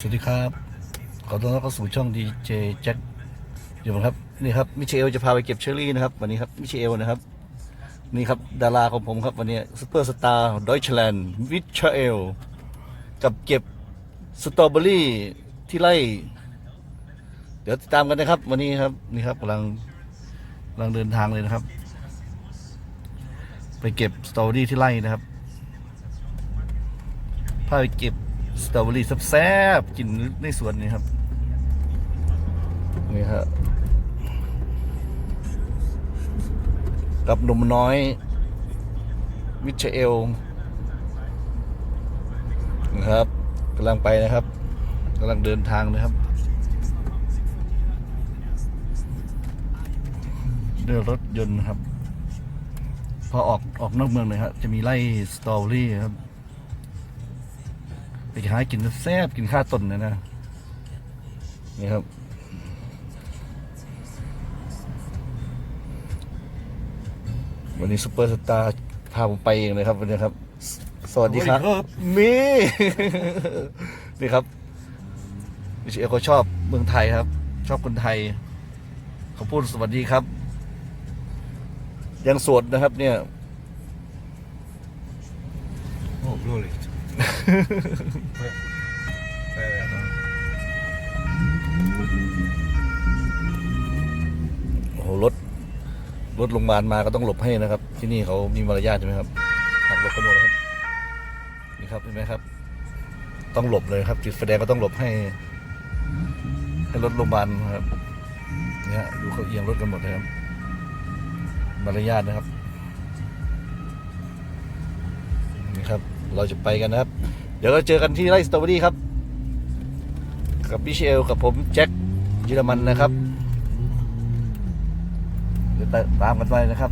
สวัสดีครับ ขอต้อนรับเข้าสู่ช่องดีเจแจ็คอยู่ครับ นี่ครับ มิเชลจะพาไปเก็บเชอรี่นะครับ วันนี้ครับ มิเชลนะครับ นี่ครับ ดาราของผมครับ วันนี้ซูเปอร์สตาร์ดอยชแลนด์มิเชลกับเก็บสตรอเบอรี่ที่ไร่ เดี๋ยวติดตามกันนะครับ วันนี้ครับ นี่ครับกำลังกำลังเดินทางเลยนะครับ ไปเก็บสตรอเบอรี่ที่ไร่นะครับพาไปเก็บ สตรอเบอรี่แซ่บๆกินในสวนนี่ครับ นี่ครับกับหนุ่มน้อย มิเชเอลนะครับกำลังไปนะครับกำลังเดินทางนะครับด้วยรถยนต์นะครับ พอออกออกนอกเมืองเลยครับจะมีไร่สตรอเบอรี่ครับ ไปหากินแซ่บกินข้าวต้นนะนะนี่ครับวันนี้ซุปเปอร์สตาร์พาผมไปเองเลยครับวันนี้ครับสสวัสดีครับ สวัสดีครับมีนี่ครับมิเชลเขาชอบเมืองไทยครับ ชอบคนไทยเขาพูดสวัสดีครับ ยังโสดนะครับเนี่ย โอ้โหรถรถโรงพยาบาลมาก็ต้องหลบให้นะครับ ที่นี่เขามีมารยาทใช่ไหมครับหักหลบกันหมดแล้วครับนี่ครับเห็นไหมครับ ต้องหลบเลยครับติดไฟแดงก็ต้องหลบให้ ให้รถโรงพยาบาลครับเนี่ยดูเขาเอียงรถกันหมดเลยครับมารยาทนะครับนี่ครับ เราจะไปกันนะครับ เดี๋ยวเราเจอกันที่ไร่สตรอเบอรี่ครับ กับมิเชลกับผมแจ็คเยอรมันนะครับเดี๋ยวตามกันไปนะครับ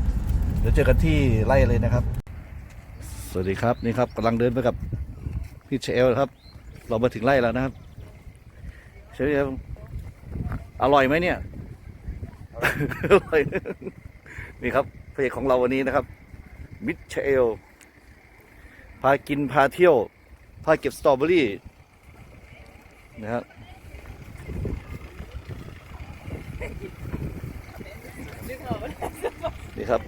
เดี๋ยวเจอกันที่ไร่เลยนะครับ สวัสดีครับนี่ครับกำลังเดินไปกับพี่เชลนะครับ เรามาถึงไร่แล้วนะครับเชลอร่อยไหมเนี่ยอร่อยนี่ครับเพจของเราวันนี้นะครับ มิเชลพากินพาเที่ยว พาเก็บสตรอเบอรี่นะครับนี่ครับ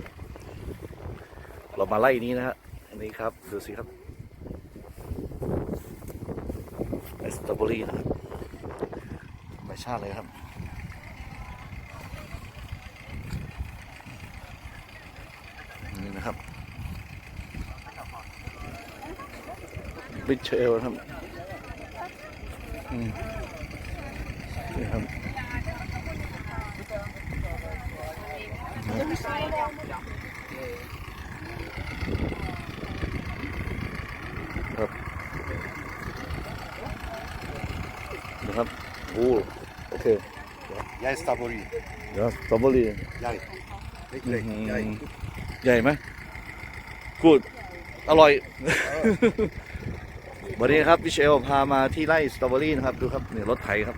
เรามาไล่นี้นะฮะอันนี้ครับ ดูสิครับสตรอเบอรี่นะครับธรรมชาติเลยครับนี่นะครับ บิชเชลครับอืมนี่ครับครับนะครับโอ้โอเค Jag är stabori. เดี๋ยวสตรอเบอรี่ Jag. Riktigt, Mhm. jag. ใหญ่ไหมกูดอร่อย วันนี้ครับพี่เชลพามาที่ไร่สตรอเบอรี่นะครับ ดูครับนี่รถไถครับ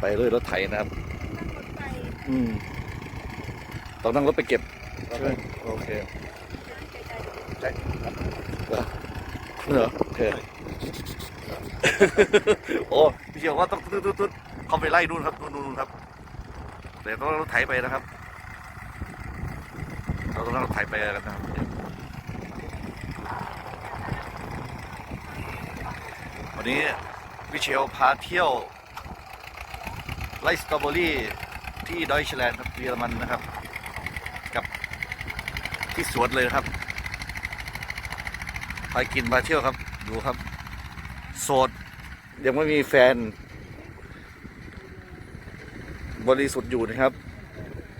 ไปเลยรถไถนะครับ อืมต้องนั่งรถไปเก็บใช่ไหมโอเคใช่เหรอเหรอโอเคโอ้พี่เชลว่าต้องตุ๊ดตุ๊ดตุ๊ดเขาไปไล่นู่นครับนู่นนู่นครับเดี๋ยวต้องนั่งรถไถไปนะครับ เราต้องนั่งรถไถไปกันนะครับ วันนี้วิเชลพาเที่ยวไล่สตรอเบอรี่ที่ดอยชแลนด์ครับเยอรมันนะครับ กับที่สวนเลยครับไปกินมาเที่ยวครับ ดูครับ โสด ยังไม่มีแฟน บริสุทธิ์อยู่นะครับ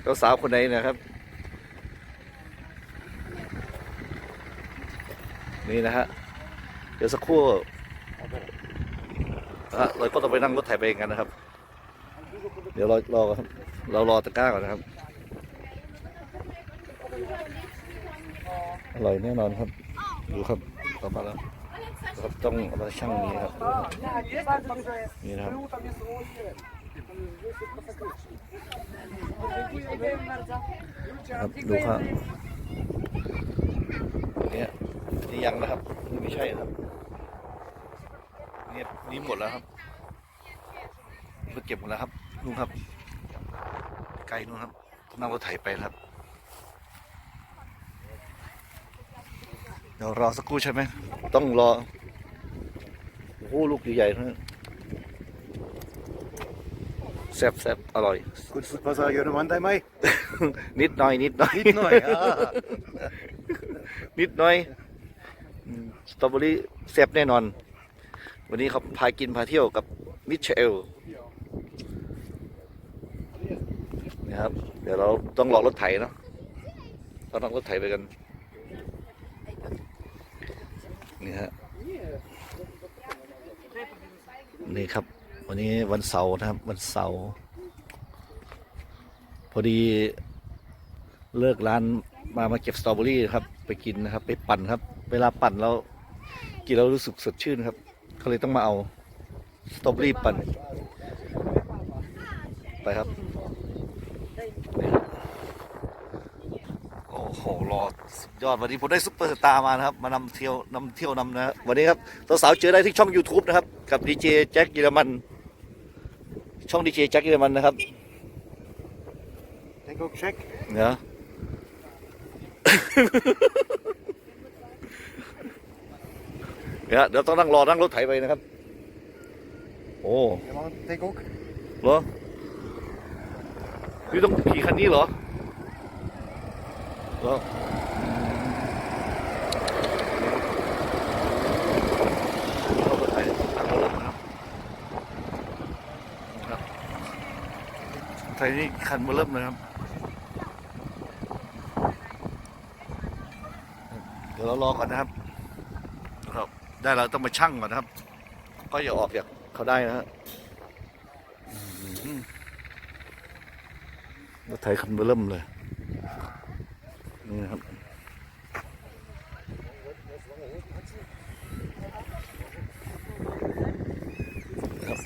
แล้วสาวคนไหนนะครับ นี่นะฮะเดี๋ยวสักครู่ เราก็ต้องไปนั่งรถไถไปเองกันนะครับ เดี๋ยวรอรอเรารอตะกร้าก่อนนะครับอร่อยแน่นอนครับ ดูครับต่อมาแล้วครับต้องมาชั่งนี้ครับนี่นะครับครับดูครับเนี่ยนี่ยังนะครับนี่ไม่ใช่ครับ นี่ยนี่หมดแล้วครับรถเก็บหมดแล้วครับนู่นครับ ไกลนู่นครับนั่งรถไถไปครับ เดี๋ยวรอสักครู่ใช่ไหม ต้องรอ โอ้โหลูกใหญ่ๆทั้งนั้นแซ่บแซ่บอร่อย Goed voetbalzaal Johan bij mij? นิดหน่อย นิดหน่อย Niet nooit. Ah. นิดหน่อยอืมสตรอเบอรี่แซ่บแน่นอน วันนี้เขาพากินพาเที่ยวกับมิเชลนะครับ เดี๋ยวเราต้องรอรถไถเนาะเราต้องรถไถไปกัน นี่ฮะ นี่ครับ วันนี้วันเสาร์นะครับ วันเสาร์พอดีเลิกร้านมามาเก็บสตรอเบอรี่ครับ ไปกินนะครับ ไปปั่นครับ เวลาปั่นแล้วกินแล้วรู้สึกสดชื่นครับ เขาเลยต้องมาเอาสตรอเบอรี่ปั่นไปครับนี่ครับ โอ้โหรอสุดยอดวันนี้ผมได้ซุปเปอร์สตาร์มานะครับ มานำเที่ยวนำเที่ยวนำนะฮะวันนี้ครับสาวๆเจอได้ที่ช่อง YouTube นะครับ กับดีเจแจ็คเยอรมัน ช่องดีเจแจ็คเยอรมันนะครับ Denk ook check. เนาะ เดี๋ยวเดี๋ยวต้องนั่งรอนั่งรถไถไปนะครับ โอ้ Johan, denk ook. เหรอพี่ต้องขี่คันนี้เหรอเหรอเอารถไถนั่งรถนะครับครับไถนี่คันเบอร์เริ่มเลยครับ เดี๋ยวเรารอก่อนนะครับครับ ได้แล้วต้องมาชั่งก่อนนะครับ ก็อย่าออกจากเขาได้นะฮะมรถไถคันเบอร์เริ่มเลย นี่นะครับครับ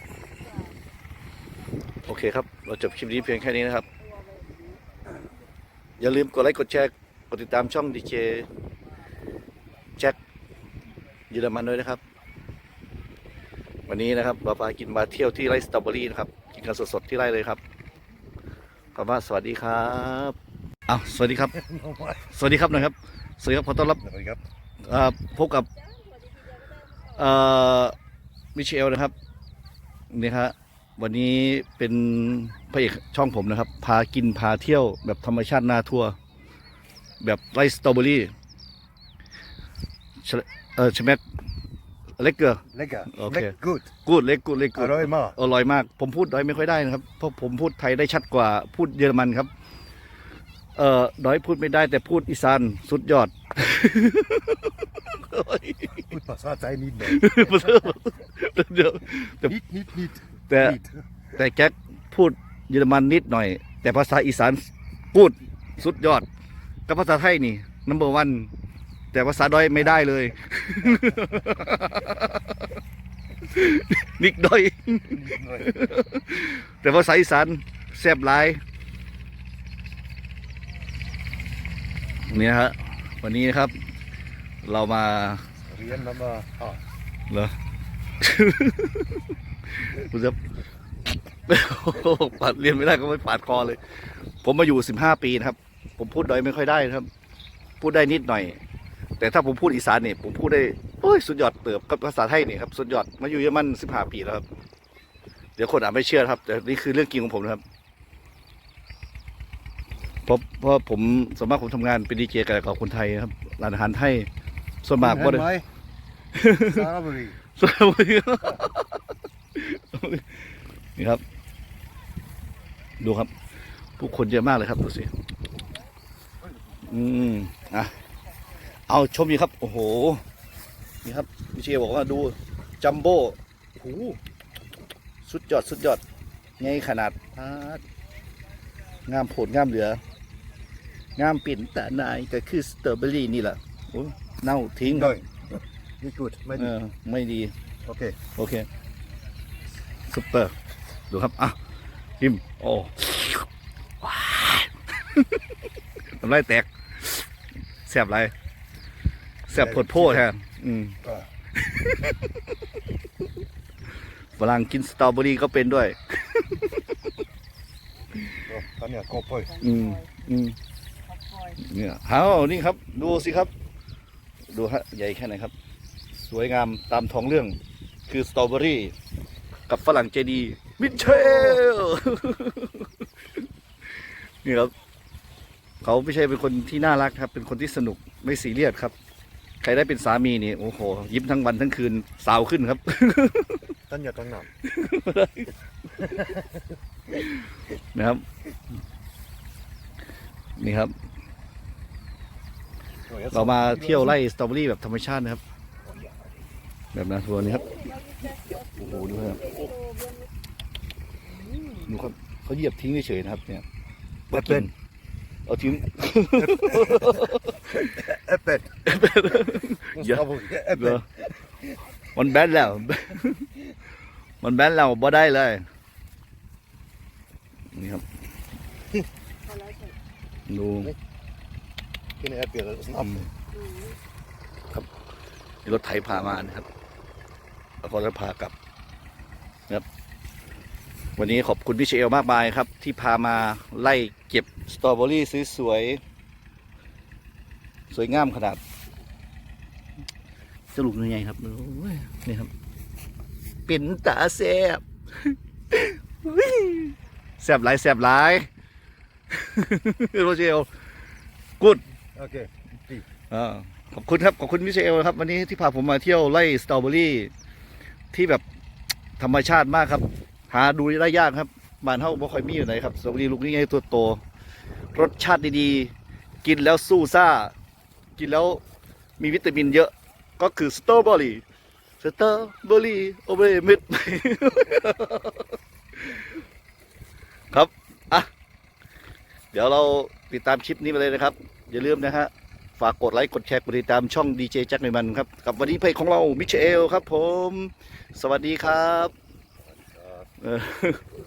โอเคครับ เราจบคลิปนี้เพียงแค่นี้นะครับ อย่าลืมกดไลค์ กดแชร์ กดติดตามช่องดีเจแจ็ค เยอรมันด้วยนะครับ วันนี้นะครับเราพากินมาเที่ยวที่ไร่สตรอเบอรี่นะครับ กินกันสดๆที่ไร่เลยครับขอบคุณมากสวัสดีครับอ้าวสวัสดีครับ Normaal. สวัสดีครับหนะครับ สวัสดีครับขอต้อนรับ Dat ik heb. เอ่อพบกับเอ่อมิเชลนะครับนี่ฮะวันนี้เป็นพระเอกช่องผมนะครับ พากินพาเที่ยวแบบธรรมชาตินาทัวร์แบบไร่สตรอเบอรี่ชะเออใช่ไหมเล็กเกลือ Lekker. Oké. Lekker goed. กูดเล็กกูดเล็กกูด Alloy maar. อร่อยมาก ผมพูดดอยไม่ค่อยได้นะครับ เพราะผมพูดไทยได้ชัดกว่าพูดเยอรมันครับ เอ่อดอยพูดไม่ได้แต่พูดอีสานสุดยอด Voetbalzaal zijn niet mee. เดี๋ยว Niet, niet, niet. Ja. Niet. แต่แจ็คพูดเยอรมันนิดหน่อย แต่ภาษาอีสานพูดสุดยอด กับภาษาไทยนี่นัมเบอร์วัน แต่ภาษาดอยไม่ได้เลย นิกดอย Niet nooit. แต่ภาษาอีสานแซ่บหลายเนี่ยฮะวันนี้นะครับ เรามา Rien dan maar. Ah. เหรอคุณจะปาดเรียนไม่ได้ก็ไม่ปาดคอเลย ผมมาอยู่สิบห้าปีนะครับ ผมพูดดอยไม่ค่อยได้นะครับ พูดได้นิดหน่อย แต่ถ้าผมพูดอีสานเนี่ยผมพูดได้โอ้ยสุดยอดเติบกับภาษาไทยเนี่ยครับสุดยอดมาอยู่เยอรมันสิบห้าปีแล้วครับ เดี๋ยวคนอาจไม่เชื่อนะครับ แต่นี่คือเรื่องจริงของผมนะครับเพราะเพราะผมสวนมากผมทำงานเป็นดีเจกับคนไทยนะครับร้านอาหารไทยส่วนมากก็ En ได้ mij. Strawberry. สวัสดีครับนี่ครับ ดูครับ ผู้คนเยอะมากเลยครับดูสิอืมอะ เอาชมอีกครับ โอ้โห นี่ครับพี่เชียบอกว่าดูจัมโบ้โอ้โหสุดยอดสุดยอดไงขนาดพาดงามโผลงามเหลือ งามปิ่นตานายก็คือสตรอเบอรี่นี่แหละโอ้เน่าทิ้งครับ Nee. Niet goed. Maar เอ niet. อไม่ดี Oké. โอเคซุปเปอร์ดูครับ อะพิมโอ้ว้ายน้ำลายแตกแสบไร แสบปวดโพดแทนอืม Ah. ฝรั่งกินสตรอเบอรี่ก็เป็นด้วย Oh, Tanja, kopoj. อืมอืมเขาปล่อยเนี่ยเอานี่ครับ ดูสิครับ ดูฮะใหญ่แค่ไหนครับ สวยงามตามท้องเรื่อง คือสตรอเบอรี่ กับฝรั่งเจดีมิเชลนี่ครับ เขาไม่ใช่เป็นคนที่น่ารักครับ เป็นคนที่สนุกไม่ซีเรียสครับ ใครได้เป็นสามีนี่โอ้โห ยิ้มทั้งวันทั้งคืนสาวขึ้นครับ Tanja, Tanja. นะครับ นี่ครับ Oh, jag เรา sa- มาเที่ยวไล่สตรอเบอรี่แบบธรรมชาตินะครับ แบบนาทัวร์นี่ครับโอ้โหดูครับดูครับเขาเหยียบทิ้งเฉยๆนะครับ เนี่ยมากิน เอาทิ้ง Öppet. Ja. Strawberry, เหรอ Öppet. มันแบนแล้ว มันแบนแล้วบ่ได้เลย นี่ครับเขาแล้วเสร็จดู Vilken ärtbjörn? Snabbt. รถไถพามานะครับแล้วก็จะพากลับนะครับ วันนี้ขอบคุณพี่เชลมากมายครับ ที่พามาไล่เก็บสตรอเบอรี่สวยๆสวยงามขนาด สรุปยังไงครับโอ้ยนี่ครับ เป็นตาแซบอุ๊ยแซบหลายแซบหลายโรเชลกุด Okej. อ่าขอบคุณครับ ขอบคุณมิเชลนะครับ วันนี้ที่พาผมมาเที่ยวไล่สตรอเบอรี่ที่แบบธรรมชาติมากครับ หาดูได้ยากครับบ้านเฮาบ่ค่อยมีอยู่ไหนครับสตรอเบอรี่ลูกนี้ไงตัวโตรสชาติดีๆ กินแล้วสู้ซ่า กินแล้วมีวิตามินเยอะก็คือสตรอเบอรี่สตรอเบอรี่โอเบม็ดครับอะเดี๋ยวเราติดตามคลิปนี้ไปเลยนะครับ อย่าลืมนะฮะ ฝากกดไลค์กดแชร์กดติดตามช่องดีเจแจ็คในมันครับ กับวันนี้เพลงของเรามิเชลครับผม สวัสดีครับ Uh,